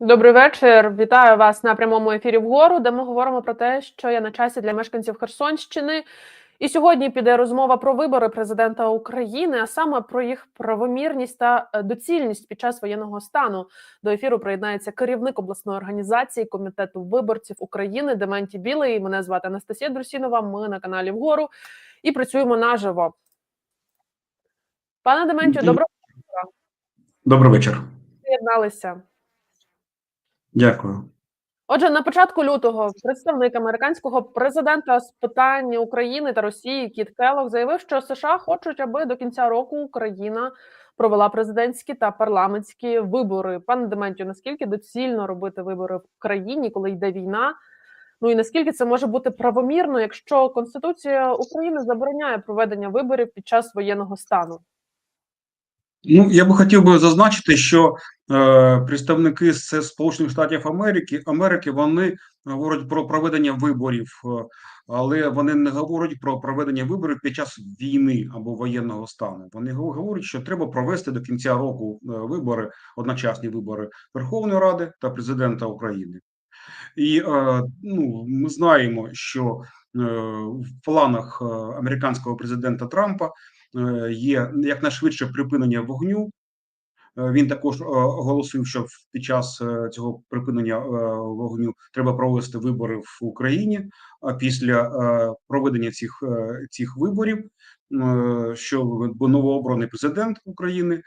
Добрий вечір. Вітаю вас на прямому ефірі вгору, де ми говоримо про те, що є на часі для мешканців Херсонщини. І сьогодні піде розмова про вибори президента України, а саме про їх правомірність та е, доцільність під час воєнного стану. До ефіру приєднається керівник обласної організації комітету виборців України Дементій Білий. Мене звати Анастасія Друсінова. Ми на каналі Вгору і працюємо наживо. Пане Дементію, доброго Добрий вечір. приєдналися. Дякую. Отже, на початку лютого представник американського президента з питань України та Росії Кіт Келлог заявив, що США хочуть, аби до кінця року Україна провела президентські та парламентські вибори. Пане Дементію, наскільки доцільно робити вибори в країні, коли йде війна? Ну і наскільки це може бути правомірно, якщо Конституція України забороняє проведення виборів під час воєнного стану? Ну я би хотів би зазначити, що е, представники з Сполучених Штатів Америки Америки вони говорять про проведення виборів, е, але вони не говорять про проведення виборів під час війни або воєнного стану. Вони говорять, що треба провести до кінця року е, вибори, одночасні вибори Верховної Ради та президента України. І е, ну, ми знаємо, що е, в планах е, американського президента Трампа є якнайшвидше припинення вогню. Е, Він також е, оголосив, що під час е, цього припинення е, вогню треба провести вибори в Україні. А після е, проведення цих, е, цих виборів, е, що новообраний президент України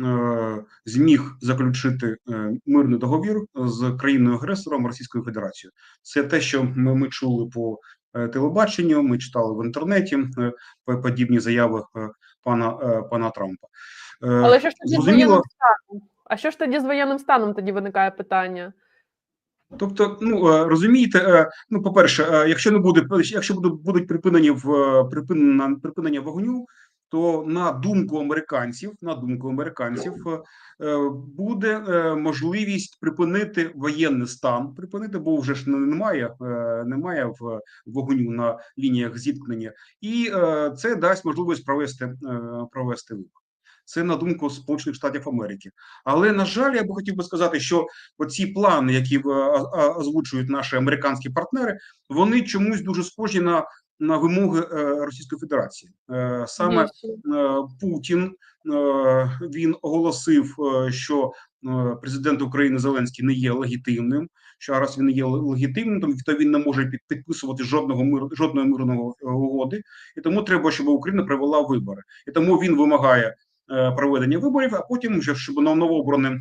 е, зміг заключити е, мирний договір з країною агресором Російською Федерацією. Це те, що ми, чули по е, телебаченню, ми читали в інтернеті е, подібні заяви е, пана е, пана Трампа. Е, Але що ж тоді з воєнним станом? А що ж тоді з воєнним станом? Тоді виникає питання. Тобто, ну е, розумієте, е, ну по перше, е, якщо не буде якщо будуть будуть припинені в е, припинення припинення вогню, то на думку американців, на думку американців, е, е, буде е, можливість припинити воєнний стан, припинити, бо вже ж немає, немає в вогню на лініях зіткнення, і це дасть можливість провести провести вибори. Це на думку Сполучених Штатів Америки. Але на жаль, я би хотів би сказати, що оці плани, які озвучують наші американські партнери, вони чомусь дуже схожі на, на вимоги е, Російської Федерації. Е, Саме е, Путін він оголосив, що президент України Зеленський не є легітимним. Що раз він не є легітимним, то- він не може підписувати жодного миру, жодної мирного е, угоди, і тому треба, щоб Україна провела вибори. І тому він вимагає проведення виборів, а потім вже щоб нов- новообраний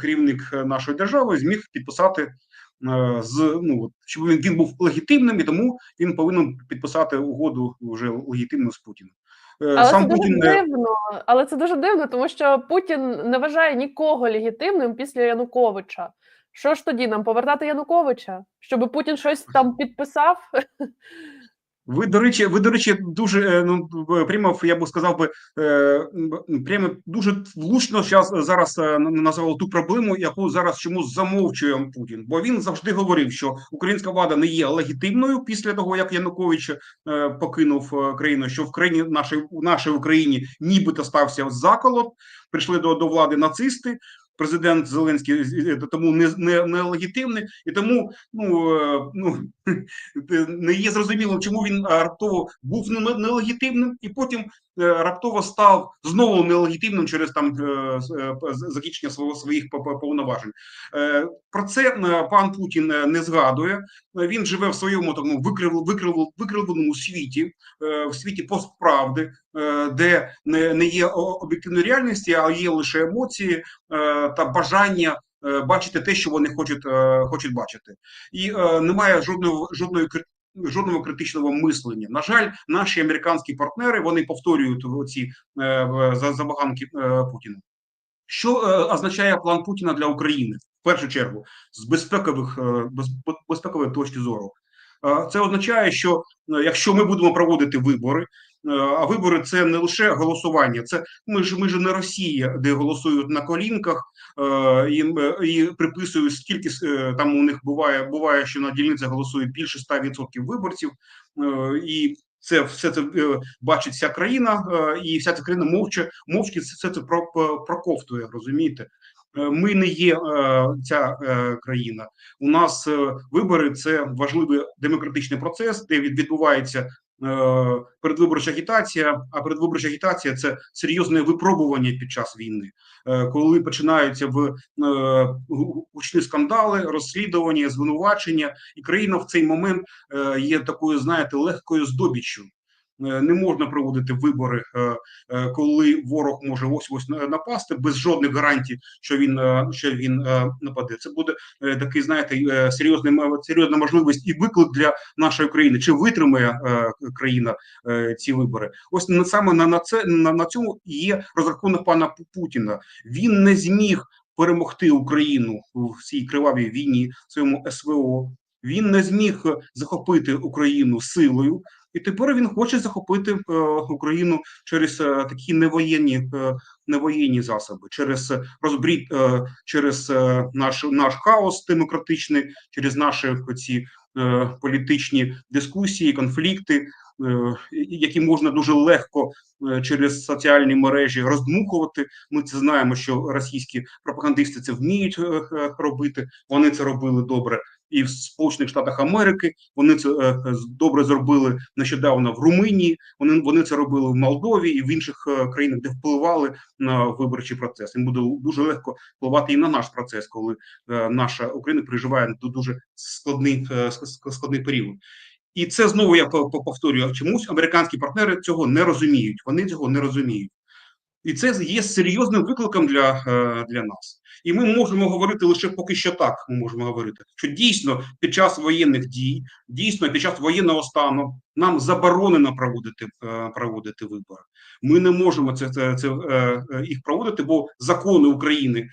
керівник нашої держави зміг підписати з ну щоб він, він був легітимним, і тому він повинен підписати угоду вже легітимну з Путіним. Е, Але Сам це Путін дуже дивно. Але це дуже дивно, тому що Путін не вважає нікого легітимним після Януковича. Що ж тоді нам повертати Януковича? Щоб Путін щось там підписав? Ви до речі, ви до речі, дуже е, ну в- прямо я би сказав би е, прямо дуже влучно щас, зараз е, н- назвали ту проблему, яку зараз чомусь замовчує Путін. Бо він завжди говорив, що українська влада не є легітимною після того, як Янукович е, покинув е, країну, що в країні нашій у нашій Україні нібито стався заколот, прийшли до, до влади нацисти. Президент Зеленський тому не, не, не легітимний, і тому ну, е, ну не є зрозуміло, чому він раптово був нелегітимним, і потім раптово став знову нелегітимним через там е, е, закінчення свого своїх по- по- повноважень. Е, Про це е, пан Путін е, не згадує. Е, Він живе в своєму такому викрив, викрив, викривленому світі, е, в світі постправди, е, де не, є об'єктивної реальності, а є лише емоції е, та бажання. е, Бачити те, що вони хочуть, е, хочуть бачити, і е, немає жодної кри- жодного критичного мислення. На жаль, наші американські партнери вони повторюють оці е, за- забаганки е, Путіна. Що е, означає план Путіна для України в першу чергу з безпекових безпекової точки зору? Це означає, що якщо ми будемо проводити вибори, а вибори це не лише голосування, це ми ж ми ж не Росія, де голосують на колінках е, і, е, і приписують скільки е, там у них буває, буває, що на дільниці голосує більше 100% виборців, е, і це все це е, бачить вся країна, е, і вся ця країна мовче, мовчки все це про- проковтує, розумієте? Е, Ми не є е, ця е, країна. У нас е, вибори це важливий демократичний процес, де від- відбувається е, передвиборча агітація. А передвиборча агітація це серйозне випробування під час війни, Е, коли починаються в е, гучні скандали, розслідування, звинувачення, і країна в цей момент е, є такою, знаєте, легкою здобіччю. Е, Не можна проводити вибори, е, е, коли ворог може ось ось на- напасти без жодних гарантій, що він що він нападе. Це буде такий, знаєте, серйозний серйозна можливість і виклик для нашої країни. Чи витримає країна ці вибори? Ось на саме на, на це на, на цьому є розрахунок пана Путіна. Він не зміг перемогти Україну в цій кривавій війні, своєму СВО. Він не зміг е, захопити Україну силою. І тепер він хоче захопити е, Україну через е, такі невоєнні е, невоєнні засоби, через е, розбрід, е, через е, наш наш хаос демократичний, через наші ці е, політичні дискусії, конфлікти, е, які можна дуже легко е, через соціальні мережі роздмухувати. Ми це знаємо, що російські пропагандисти це вміють е, е, робити. Вони це робили добре і в Сполучених Штатах Америки. Вони це е, е, добре зробили нещодавно в Румунії. Вони вони це робили в Молдові і в інших е, країнах, де впливали на виборчий процес. Їм буде дуже легко впливати і на наш процес, коли наша Україна переживає ду- дуже складний ск- ск- складний період. І це знову я по- по- повторюю. Чомусь американські партнери цього не розуміють. Вони цього не розуміють. І це є серйозним викликом для, е, для нас. І ми можемо говорити лише поки що так. Ми можемо говорити, що дійсно під час воєнних дій, дійсно під час воєнного стану нам заборонено проводити е, проводити вибори. Ми не можемо це, це, це е, їх проводити, бо закони України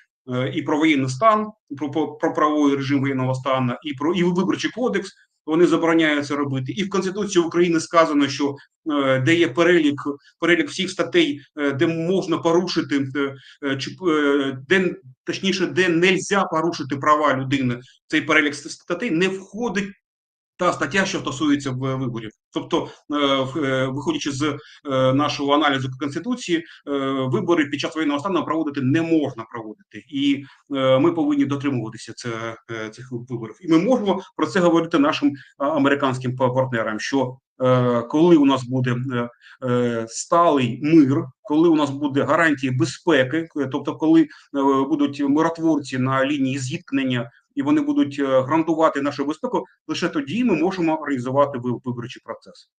і про воєнний стан, про, про правовий режим воєнного стану, і про і виборчий кодекс. Вони забороняють це робити, і в конституції України сказано, що е, де є перелік перелік всіх статей, е, де можна порушити е, чи де точніше, де нельзя порушити права людини. Цей перелік статей не входить. Та стаття, що стосується виборів, тобто, е, е, виходячи з е, нашого аналізу конституції, е, вибори під час воєнного стану проводити не можна проводити, і е, ми повинні дотримуватися це, е, цих виборів. І ми можемо про це говорити нашим американським па- партнерам. Що е, коли у нас буде е, е, сталий мир, коли у нас буде гарантії безпеки, е, тобто, коли е, будуть миротворці на лінії зіткнення. І вони будуть е, гарантувати нашу безпеку. Лише тоді ми можемо організувати виборчий процес.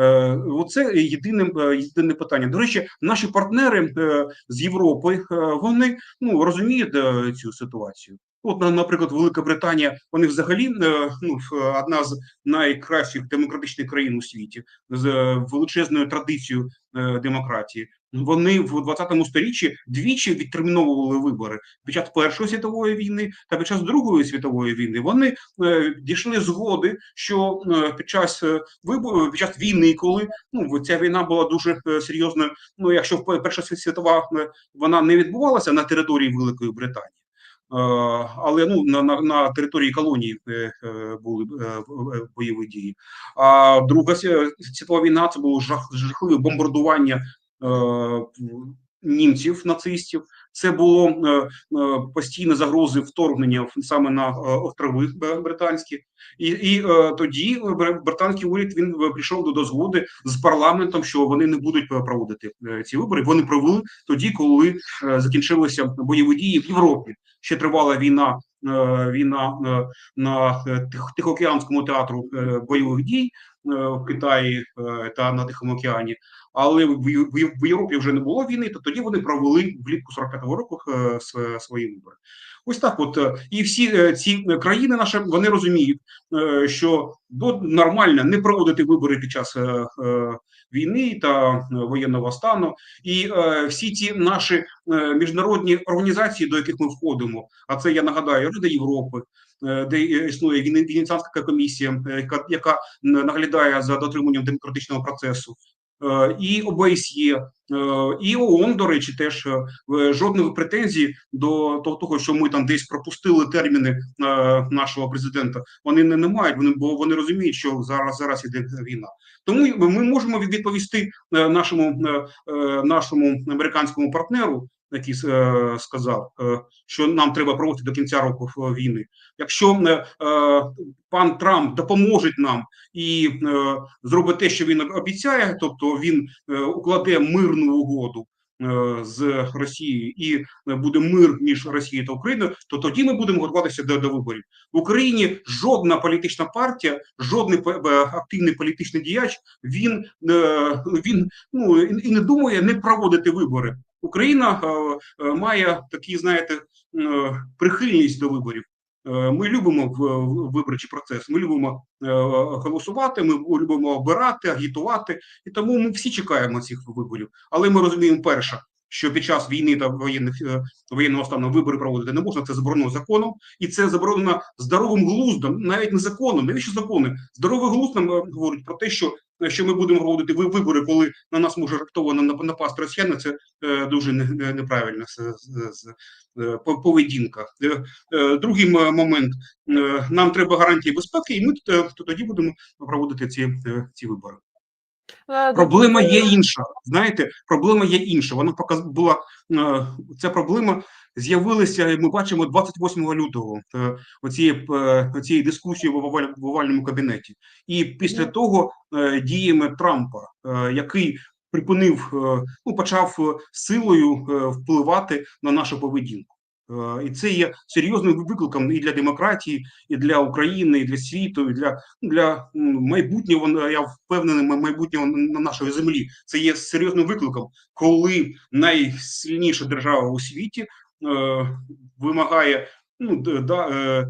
Е, Оце єдине, єдине питання. До речі, наші партнери е, з Європи вони ну розуміють цю ситуацію. От, на- наприклад, Велика Британія, вони взагалі ну одна з найкращих демократичних країн у світі з величезною традицією демократії. Вони в 20 сторіччі двічі відтерміновували вибори під час Першої світової війни та під час Другої світової війни. Вони е, дійшли згоди, що е, під час е, виборів, під час війни, коли ну ця війна була дуже е, серйозною. Ну якщо Перша світова е, вона не відбувалася на території Великої Британії. Е, Але ну на, на, на території колонії е, е, були е, е, бойові дії. А Друга світова війна це було жах, жахливе бомбардування е, німців, нацистів. Це було е, е, постійні загрози вторгнення саме на е, острови британські, і, і е, тоді бр- британський уряд він е, прийшов до, до згоди з парламентом, що вони не будуть е, проводити е, ці вибори. Вони провели тоді, коли е, закінчилися бойові дії в Європі. Ще тривала війна. е, Війна е, на е, Тихоокеанському театру е, бойових дій е, в Китаї е, та на Тихому океані, але в, Європі вже не було війни, то тоді вони провели влітку 45-го року е, свої вибори. Ось так, от е, і всі е, ці країни наші вони розуміють, е, що нормально не проводити вибори під час е, е, війни та е, воєнного стану, і е, всі ці наші е, міжнародні організації, до яких ми входимо, а це я нагадаю Рада Європи. Е, Де існує Вене- Венеціанська комісія, е, яка, яка наглядає за дотриманням демократичного процесу, е, і ОБСЄ, і ООН, до речі, теж жодних претензій до того, що ми там десь пропустили терміни нашого президента. Вони не, не мають, вони бо вони розуміють, що зараз зараз іде війна. Тому ми можемо відповісти нашому нашому американському партнеру який е, сказав, е, що нам треба проводити до кінця року е, війни. Якщо пан Трамп допоможе нам і зробить те, що він обіцяє, тобто він укладе мирну угоду з Росією і буде мир між Росією та Україною, то тоді ми будемо готуватися до, до виборів в Україні. Жодна політична партія, жодний активний політичний діяч він він ну і не думає не проводити вибори. Україна е, е, має такі, знаєте, е, прихильність до виборів. Ми любимо виборчий процес. Ми любимо голосувати. Ми любимо обирати, агітувати, і тому ми всі чекаємо цих виборів. Але ми розуміємо перше, що під час війни та воєнних е, воєнного стану вибори проводити не можна. Це заборонено законом, і це заборонено здоровим глуздом, навіть не законом. Навіщо закони? Здоровий глузд нам е, говорить про те, що що ми будемо проводити вибори, коли на нас може раптово напасти росіяни, це е, дуже не- не- неправильна е, поведінка. Е, е, Другий момент е, нам треба гарантії безпеки, і ми тоді будемо проводити ці, е, ці вибори. Е, Проблема є інша. Знаєте, проблема є інша. Вона показ була е, ця проблема. З'явилася, ми бачимо 28 лютого е, оцієї, е, оцієї дискусії в оваль- овальному кабінеті, і після того е, діями Трампа, е, який припинив, е, ну почав е, силою е, впливати на нашу поведінку. Е, І це є серйозним викликом і для демократії, і для України, і для світу, і для, для майбутнього. е, Я впевнений, ма- майбутнього на нашої землі. Це є серйозним викликом, коли найсильніша держава у світі е, вимагає ну да, е,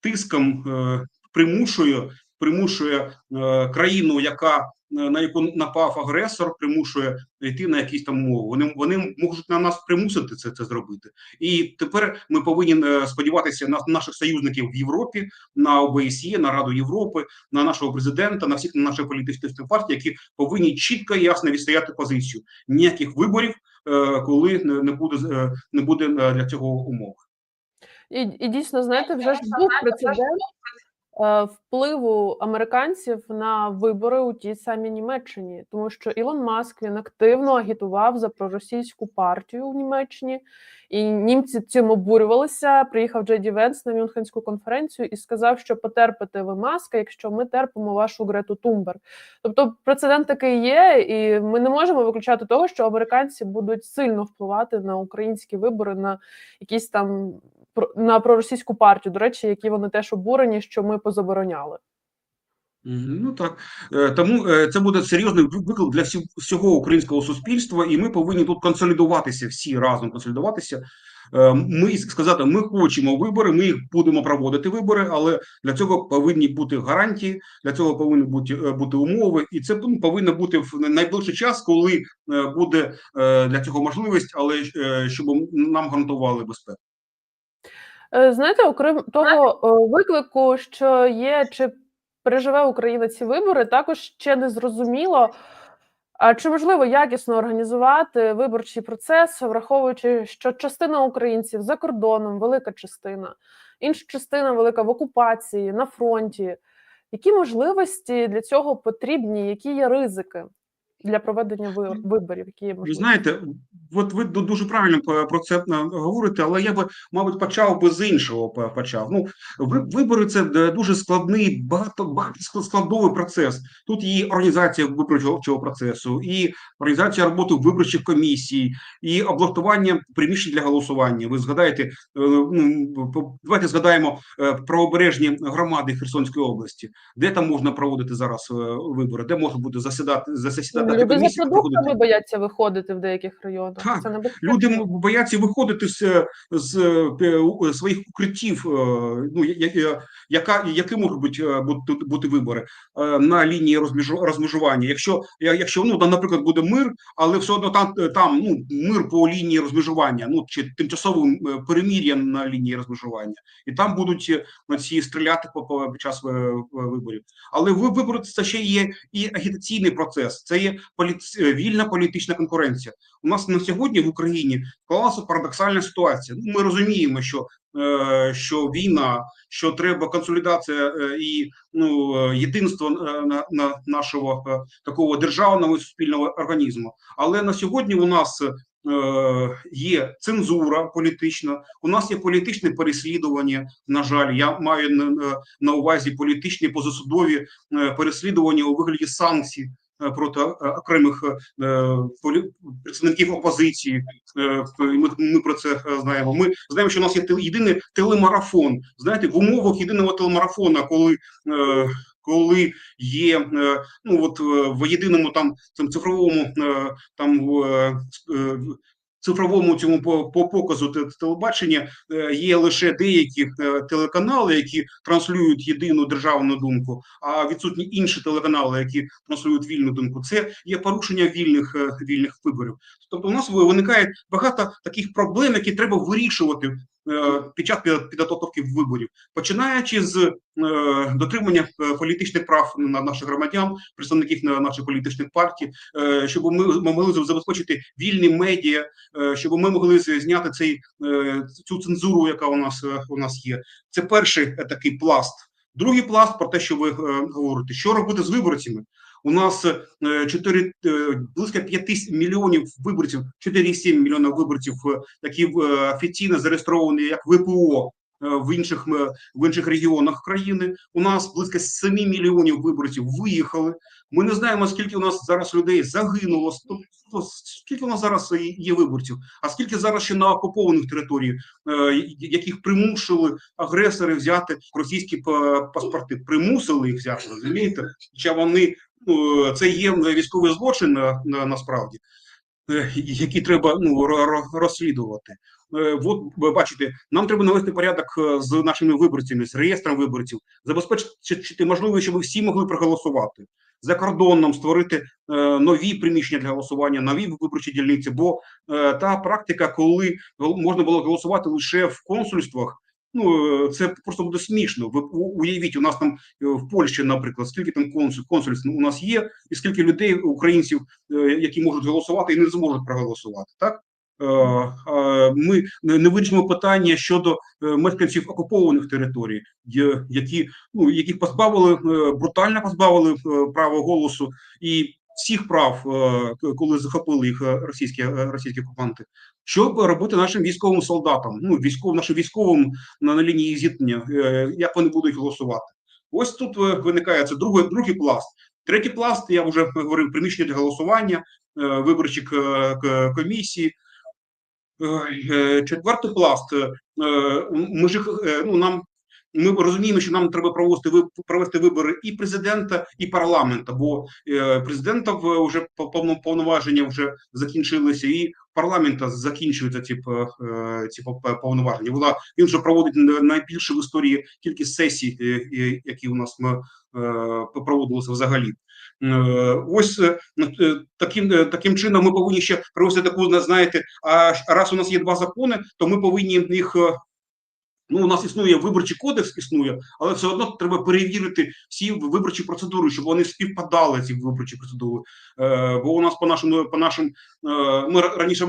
тиском е, примушує примушує е, країну, яка на яку напав агресор, примушує йти на якісь там умови. Вони вони можуть на нас примусити це, це зробити. І тепер ми повинні е, сподіватися на наших союзників в Європі, на ОБСЄ, на Раду Європи, на нашого президента, на всіх наших політичних партій, які повинні чітко і ясно відстояти позицію. Ніяких виборів, е, коли не буде е, не буде е, для цього умов. І, і дійсно, знаєте, вже ж був прецедент е, впливу американців на вибори у тій самій Німеччині, тому що Ілон Маск він активно агітував за проросійську партію в Німеччині, і німці цим обурювалися. Приїхав Джей Ді Венс на Мюнхенську конференцію і сказав, що потерпите ви маска, якщо ми терпимо вашу Грету Тумбер. Тобто прецедент такий є, і ми не можемо виключати того, що американці будуть сильно впливати на українські вибори, на якісь там на проросійську партію. До речі, які вони теж обурені, що ми позабороняли. Ну так Е, тому е, це буде серйозний виклик для всього українського суспільства, і ми повинні тут консолідуватися всі разом. Консолідуватися. Е, Ми сказати, ми хочемо вибори, ми їх будемо проводити вибори, але для цього повинні бути гарантії, для цього повинні бути бути умови, і це ну, повинно бути в найближчий час, коли буде для цього можливість, але щоб нам гарантували безпеку. Е, Знаєте, окрім того е, виклику, що є, чи переживе Україна ці вибори, також ще не зрозуміло. А чи можливо якісно організувати виборчий процес, враховуючи, що частина українців за кордоном, велика частина, інша частина велика в окупації, на фронті? Які можливості для цього потрібні? Які є ризики для проведення ви- виборів? Які є Ви можливості? знаєте, от ви ду- дуже правильно по- про це е, говорите, але я би, мабуть, почав би з іншого почав. Ну, вибори це дуже складний, багато багатоскладовий процес. Тут і організація виборчого процесу, і організація роботи виборчих комісій, і облаштування приміщень для голосування. Ви згадаєте, е, ну давайте згадаємо е, правобережні громади Херсонської області, де там можна проводити зараз е, вибори, де можна буде засідати засідати Люди за продуктами проходити. бояться виходити в деяких районах. Так, Це небезпечно. Люди бояться виходити з, з е, своїх укриттів. е, Ну яка які можуть бути, е, бути, бути вибори на лінії розмежування? Якщо якщо ну там, наприклад, буде мир, але все одно там там ну мир по лінії розмежування, ну чи тимчасове перемір'я на лінії розмежування, і там будуть на ці стріляти по, по під час виборів. Але ви- вибори це ще є і агітаційний процес, це є полі, е, вільна політична конкуренція. У нас на сьогодні в Україні склалася парадоксальна ситуація. Ну, ми розуміємо, що, е, що війна, що треба консолідація е, і ну, єдинство на, на нашого такого державного і суспільного організму. Але на сьогодні у нас є цензура політична, у нас є політичне переслідування. На жаль, я маю на, увазі політичні позасудові переслідування у вигляді санкцій проти е, окремих е, представників опозиції. Е, Ми, про це е, знаємо. Ми знаємо, що у нас є єдиний телемарафон. Знаєте, в умовах єдиного телемарафона, коли е, коли є е, ну от е, в єдиному там цим цифровому е, там е, е, цифровому цьому по, по показу те- телебачення е, є лише деякі е, телеканали, які транслюють єдину державну думку, а відсутні інші телеканали, які транслюють вільну думку. Це є порушення вільних е, вільних виборів. Тобто, у нас виникає багато таких проблем, які треба вирішувати під час підготовки виборів, починаючи з е, дотримання е, політичних прав на наших громадян, представників на наших політичних партій, е, щоб ми могли забезпечити вільні медіа, е, щоб ми могли зняти цей е, цю цензуру, яка у нас е, у нас є. Це перший е, такий пласт. Другий пласт про те, що ви е, говорите, що робити з виборцями. У нас е, 4, е, близько 5 мільйонів виборців, 4,7 мільйона виборців, е, які е, офіційно зареєстровані як ВПО е, в інших е, в інших регіонах країни. У нас близько 7 мільйонів виборців виїхали. Ми не знаємо, скільки у нас зараз людей загинуло, скільки у нас зараз є- виборців, а скільки зараз ще на окупованих територіях, е, яких примусили агресори взяти російські па- паспорти, примусили їх взяти, розумієте? Хоча вони це є військовий злочин на, на, насправді, е, який треба ну, ро- ро- розслідувати. Е, От бачите, нам треба навести порядок е, з нашими виборцями, з реєстром виборців, забезпечити можливість, щоб всі могли проголосувати. За кордоном створити е, нові приміщення для голосування, нові виборчі дільниці. Бо е, та практика, коли можна було голосувати лише в консульствах, ну е, це просто буде смішно. Ви уявіть, у нас там е, в Польщі, наприклад, скільки там консуль, консульств у нас є, і скільки людей, українців, е, які можуть голосувати і не зможуть проголосувати, так? Ми не вирішимо питання щодо мешканців окупованих територій, які ну яких позбавили брутально позбавили права голосу і всіх прав, е, коли захопили їх е, російські е, російські окупанти. Що робити нашим військовим солдатам? Ну військовим нашим військовим на, на лінії зіткнення, як вони будуть голосувати? Ось тут виникає це другий, другий пласт. Третій пласт, я вже говорив, приміщення для голосування, виборчі комісії. Четвертий пласт. Ми ж ну нам ми розуміємо, що нам треба провести провести вибори і президента, і парламента, бо е, президента вже по- повно- повноваження вже закінчилися, і парламента закінчуються ці е, ці пов- повноваження. Вона він вже проводить на- найбільше в історії кількість сесій, е, які у нас проводилися взагалі. Ось таким таким чином ми повинні ще провести таку, знаєте, а раз у нас є два закони, то ми повинні їх. Ну, у нас існує виборчий кодекс, існує, але все одно треба перевірити всі виборчі процедури, щоб вони співпадали ці виборчі процедури. Е, бо у нас по нашому по нашим е, ми раніше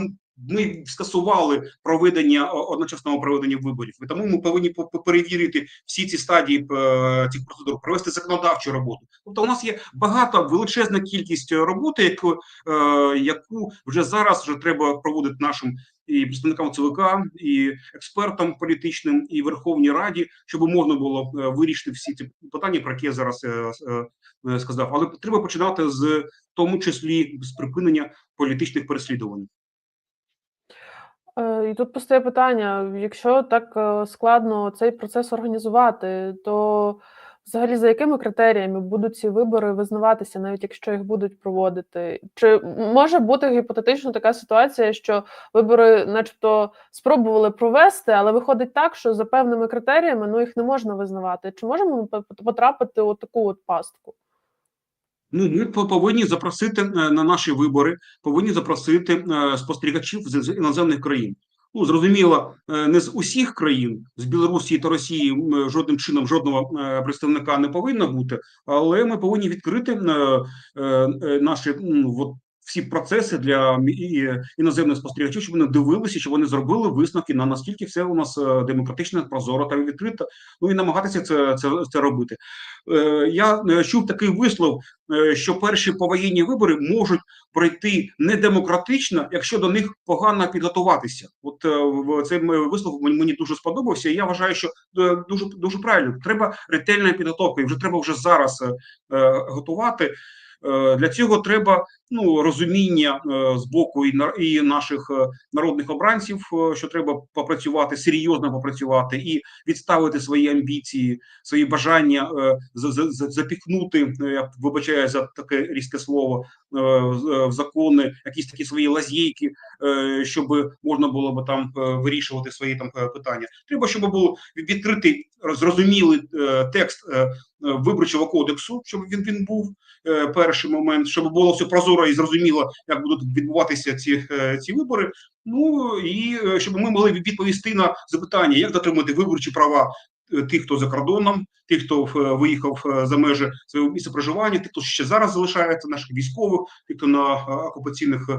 ми скасували проведення одночасного проведення виборів. І тому ми повинні по- по- перевірити всі ці стадії е, цих процедур, провести законодавчу роботу. Тобто, у нас є багато величезна кількість роботи, яку, е, яку вже зараз вже треба проводити нашим і представникам ЦВК, і експертам політичним, і Верховній Раді, щоб можна було е, вирішити всі ці питання, про які я зараз сказав. Але треба починати з тому числі з припинення політичних переслідувань. Е, І тут постає питання: якщо так е, складно цей процес організувати, то взагалі за якими критеріями будуть ці вибори визнаватися, навіть якщо їх будуть проводити? Чи може бути гіпотетично така ситуація, що вибори, начебто, спробували провести, але виходить так, що за певними критеріями ну їх не можна визнавати? Чи можемо ми потрапити у таку от пастку? Ну, ми по- повинні запросити е, на наші вибори, повинні запросити е, спостерігачів з іноземних країн. Ну, зрозуміло, е, не з усіх країн, з Білорусі та Росії жодним чином жодного представника не повинно бути, але ми повинні відкрити наші от, всі процеси для іноземних спостерігачів, щоб вони дивилися, щоб вони зробили висновки на наскільки все у нас е, демократично, прозоро та відкрито. Ну і намагатися це, це, це робити. Е, Я е, чув такий вислов, е, що перші повоєнні вибори можуть пройти недемократично, якщо до них погано підготуватися. От е, цей вислов мені дуже сподобався. і Я вважаю, що дуже дуже правильно. Треба ретельна підготовка, і вже треба вже зараз е, готувати. Е, Для цього треба ну розуміння е, з боку і і наших е, народних обранців, що треба попрацювати серйозно попрацювати і відставити свої амбіції, свої бажання за- за- за- запіхнути. е, Я вибачаю за таке різке слово в закони, якісь такі свої лазейки, е, щоб можна було би там вирішувати свої там питання. Треба, щоб був відкритий зрозумілий е, текст е, виборчого кодексу, щоб він він був е, перший момент, щоб було все прозоро і зрозуміло, як будуть відбуватися ці, ці вибори. Ну і щоб ми могли відповісти на запитання, як дотримати виборчі права тих, хто за кордоном, тих, хто е, виїхав е, за межі свого місця проживання, тих, хто ще зараз залишається, наших військових, тих, хто на е, окупаційних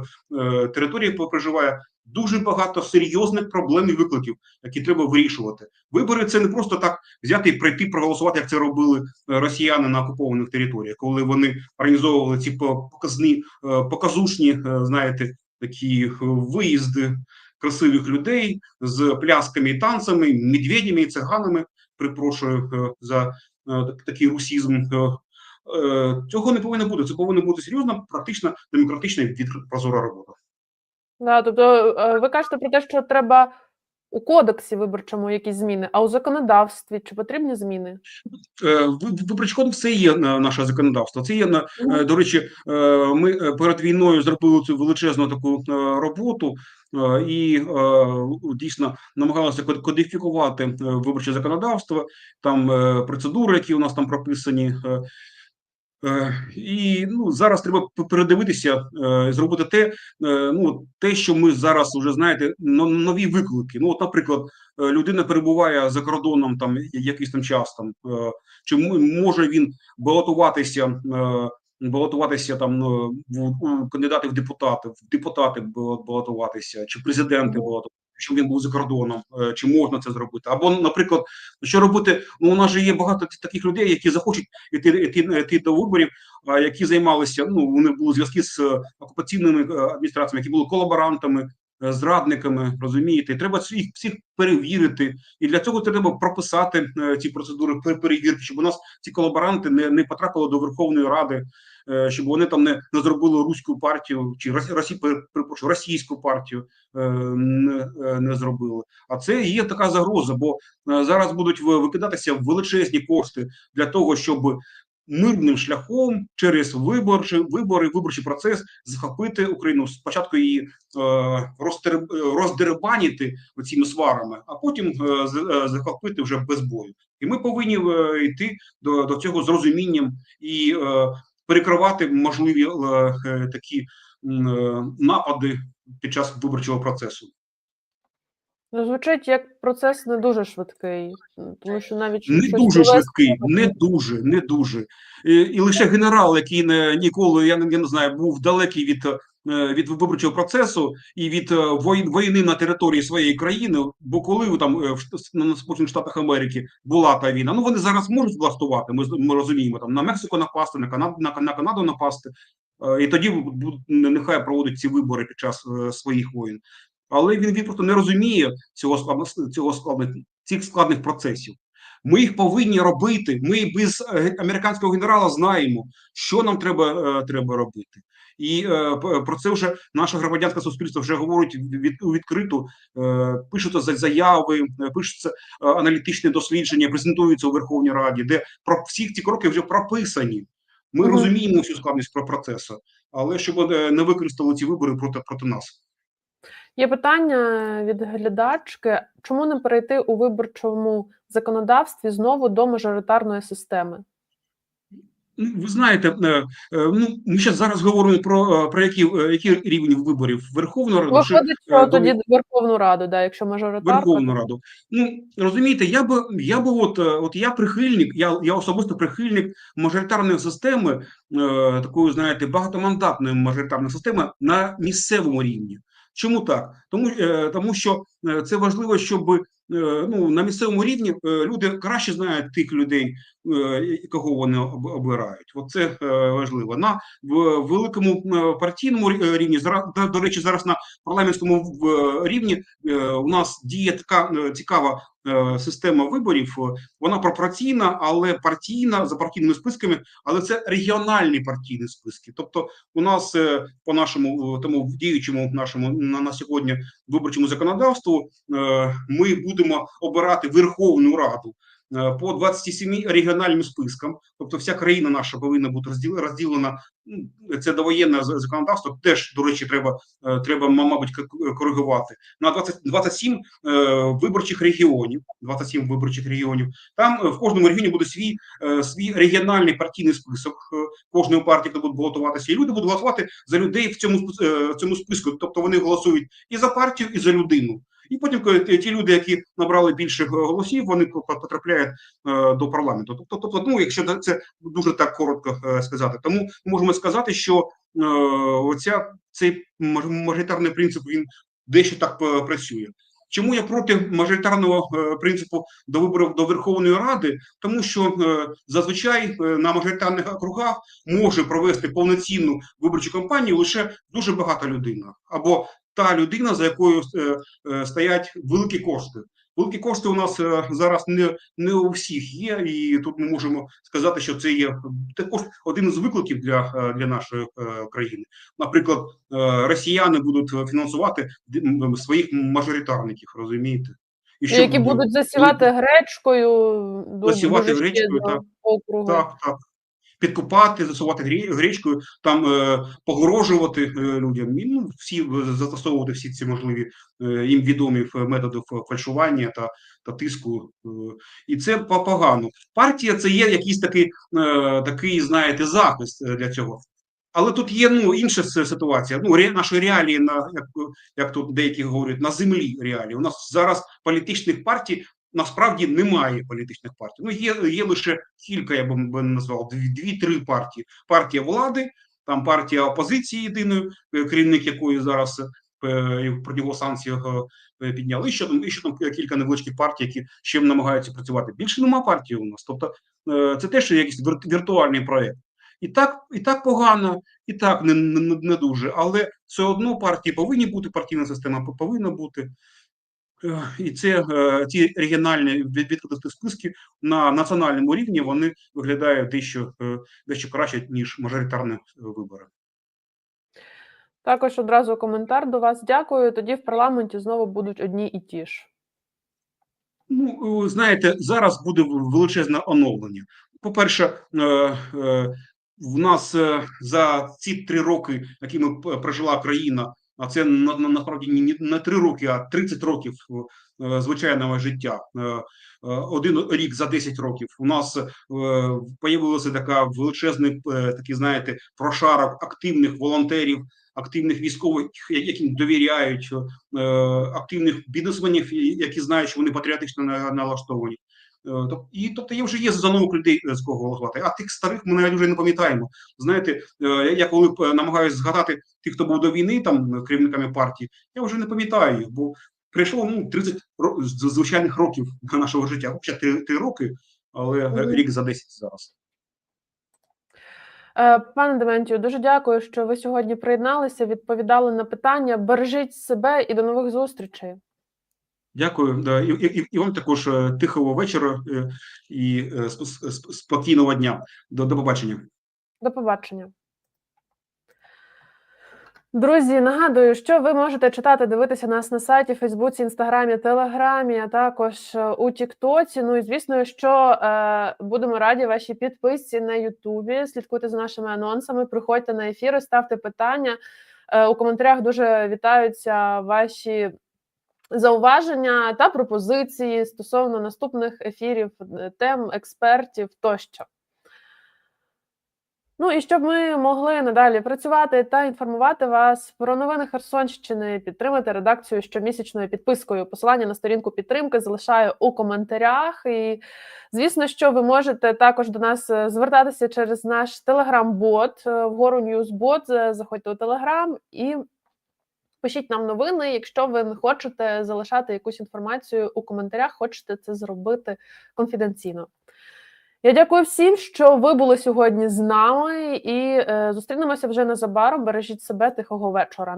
територіях проживає. Дуже багато серйозних проблем і викликів, які треба вирішувати. Вибори це не просто так взяти і прийти проголосувати, як це робили росіяни на окупованих територіях, коли вони організовували ці по- показні, показушні, знаєте, такі виїзди красивих людей з плясками і танцями, медведями і циганами. Припрошую е, за е, такий русізм. Е, Цього не повинно бути. Це повинна бути серйозна, практична, демократична і прозора робота. Да, тобто ви кажете про те, що треба у кодексі виборчому якісь зміни, а у законодавстві чи потрібні зміни? Е, Виборчий кодекс це є е, наше законодавство. Це є на Е, До речі, ми перед війною зробили цю величезну таку роботу і дійсно намагалися кодифікувати виборче законодавство, там процедури, які у нас там прописані. Е, І ну зараз треба передивитися, е, зробити те, е, ну те, що ми зараз вже знаєте, но- нові виклики. Ну, от, наприклад, людина перебуває за кордоном там якийсь там час там. Чи може він балотуватися, балотуватися там в у кандидати в депутати, в депутати балотуватися, чи президенти балотуватися, якщо він був за кордоном, е, чи можна це зробити? Або, наприклад, що робити? Ну, у нас же є багато таких людей, які захочуть іти, іти, іти до виборів, які займалися. Ну, вони були зв'язки з е, окупаційними е, адміністраціями, які були колаборантами. Е, Зрадниками розумієте, треба їх всіх перевірити, і для цього треба прописати е, ці процедури пер- перевірки, щоб у нас ці колаборанти не, не потрапили до Верховної Ради, е, щоб вони там не, не зробили руську партію чи росі, перепрошую, російську партію не, не зробили. А це є така загроза, бо зараз будуть викидатися величезні кошти для того, щоб мирним шляхом через виборчі вибори, виборчий процес захопити Україну. Спочатку її е, роздербанити цими сварами, а потім е, е, захопити вже без бою. І ми повинні е, йти до, до цього з розумінням і е, перекривати можливі е, е, такі е, напади під час виборчого процесу. Ну, Звучить як процес не дуже швидкий, тому що навіть Не дуже швидкий, не дуже, не дуже. І, і лише генерал, який не ніколи, я не, я не знаю, був далекий від, е, від виборчого процесу і від е, війни на території своєї країни. Бо коли там е, в Сполучених Штатах Америки була та війна, ну вони зараз можуть влаштувати. Ми, ми розуміємо там на Мексику напасти, на Канаду, на, на Канаду напасти, і тоді нехай проводять ці вибори під час своїх воїн. Але він, він просто не розуміє цього складно, цього складних цих складних процесів. Ми їх повинні робити. Ми без е, американського генерала знаємо, що нам треба, е, треба робити. І е, про це вже наше громадянське суспільство вже говорить від, відкрито, е, пишуться заяви, е, пишуться е, аналітичні дослідження, презентуються у Верховній Раді, де про всі ці кроки вже прописані. Ми Мгм. розуміємо всю складність про процесу, але щоб не використали ці вибори проти, проти нас. Є питання від глядачки: чому не перейти у виборчому законодавстві знову до мажоритарної системи? Ну, ви знаєте, е, е, ну ми ще зараз говоримо про, е, про які, які рівні виборів Верховну Раду Виходить, що до тоді Верховну Раду, да, якщо мажоритарка. Верховну Раду. Ну розумієте, я би я би от, от я прихильник, я, я особисто прихильник мажоритарної системи, е, такої, знаєте, багатомандатної мажоритарної системи на місцевому рівні. Чому так? Тому, е, тому що е, це важливо, щоб е, ну, на місцевому рівні люди краще знають тих людей, е, кого вони об- обирають. От це е, важливо. На великому е, партійному рівні до, речі, зараз на парламентському рівні у нас діє така цікава система виборів. Вона пропорційна, але партійна за партійними списками, але це регіональні партійні списки. Тобто, у нас по нашому тому діючому нашому на, на сьогодні виборчому законодавству ми будемо обирати Верховну Раду. Е, По 27 регіональним спискам, тобто вся країна наша повинна бути розділ- розділена. Це довоєнне законодавство. Теж до речі, треба е, треба, мабуть, коригувати на 20, 27 е, виборчих регіонів. 27 виборчих регіонів. Там в кожному регіоні буде свій свій регіональний партійний список кожної партії, хто буде балотуватися, і люди будуть голосувати за людей в цьому в цьому списку. Тобто вони голосують і за партію, і за людину. І потім ті люди, які набрали більше е, голосів, вони по- по- потрапляють е, до парламенту. Тобто, тобто, ну якщо це дуже так коротко е, сказати, тому можемо сказати, що оця цей мажоритарний принцип він дещо так працює. Чому я проти мажоритарного принципу до виборів до Верховної Ради? Тому що зазвичай на мажоритарних округах може провести повноцінну виборчу кампанію лише дуже багата людина, або та людина, за якою е, е, стоять великі кошти. Великі кошти у нас е, зараз не, не у всіх є, і тут ми можемо сказати, що це є також один із викликів для, для нашої країни. Наприклад, росіяни будуть фінансувати своїх мажоритарників, розумієте? І що які будуть засівати гречкою Засівати гречкою, так. округу. Так, так. Підкупати, засувати гречкою, там е, погрожувати е, людям. І, ну, всі е, застосовувати всі ці можливі їм відомі методи фальшування та, та тиску. І це погано. Партія це є якийсь такий, такий, знаєте, захист для цього. Але тут є ну інша ситуація. Ну ре, наші реалії на як, як тут деякі говорять на землі реалії. У нас зараз політичних партій насправді немає політичних партій. Ну є, є лише кілька, я би назвав дві- дві-три партії. Партія влади, там партія опозиції єдиної, е, керівник якої зараз е, проти нього санкції е, підняли. І ще там і ще там кілька невеличких партій, які ще намагаються працювати. Більше нема партії у нас. Тобто це теж якийсь вір- віртуальний проект. І так, і так погано, і так не, не, не дуже. Але все одно партії повинні бути, партійна система повинна бути. Е, І це е, ті регіональні від- відкриті списки на національному рівні вони виглядають дещо, е, дещо краще, ніж мажоритарні вибори. Також одразу коментар до вас. Дякую. Тоді в парламенті знову будуть одні і ті ж. Ну, знаєте, зараз буде величезне оновлення. По-перше, в нас за ці три роки, якими п- прожила країна, а це на, на, насправді не, не три роки, а 30 років е, звичайного життя. е, е, Один рік за 10 років у нас появилася така величезний такий, знаєте, прошарок активних волонтерів, активних військових, яким довіряють, активних бізнесменів, які знають, що вони патріотично на- налаштовані. Е, І тобто є вже є за нових людей е, з кого голосувати. А тих старих ми навіть вже не пам'ятаємо. Знаєте, е, я коли намагаюся згадати тих, хто був до війни, там керівниками партії, я вже не пам'ятаю їх, бо прийшло ну 30 ро- звичайних років нашого життя. Взагалі три, три роки, але рік за 10 зараз. Пане Дементію, дуже дякую, що ви сьогодні приєдналися, відповідали на питання. Бережіть себе і до нових зустрічей. Дякую. Да, і, і, і вам також е, тихого вечора е, і е, сп- сп- спокійного дня. До, до побачення. До побачення. Друзі, нагадую, що ви можете читати, дивитися нас на сайті, Фейсбуці, Інстаграмі, Телеграмі, а також у Тіктоці. Ну і звісно, що е, будемо раді вашій підписці на Ютубі. Слідкуйте за нашими анонсами, приходьте на ефіри, ставте питання. Е, у коментарях дуже вітаються ваші зауваження та пропозиції стосовно наступних ефірів, е, тем, експертів тощо. Ну і щоб ми могли надалі працювати та інформувати вас про новини Херсонщини, підтримати редакцію щомісячною підпискою. Посилання на сторінку підтримки залишаю у коментарях. І звісно, що ви можете також до нас е, звертатися через наш телеграм-бот е, вгору Ньюсбот. Е, Заходьте у телеграм і пишіть нам новини. Якщо ви не хочете залишати якусь інформацію у коментарях, хочете це зробити конфіденційно. Я дякую всім, що ви були сьогодні з нами, і е, зустрінемося вже незабаром. Бережіть себе тихого вечора.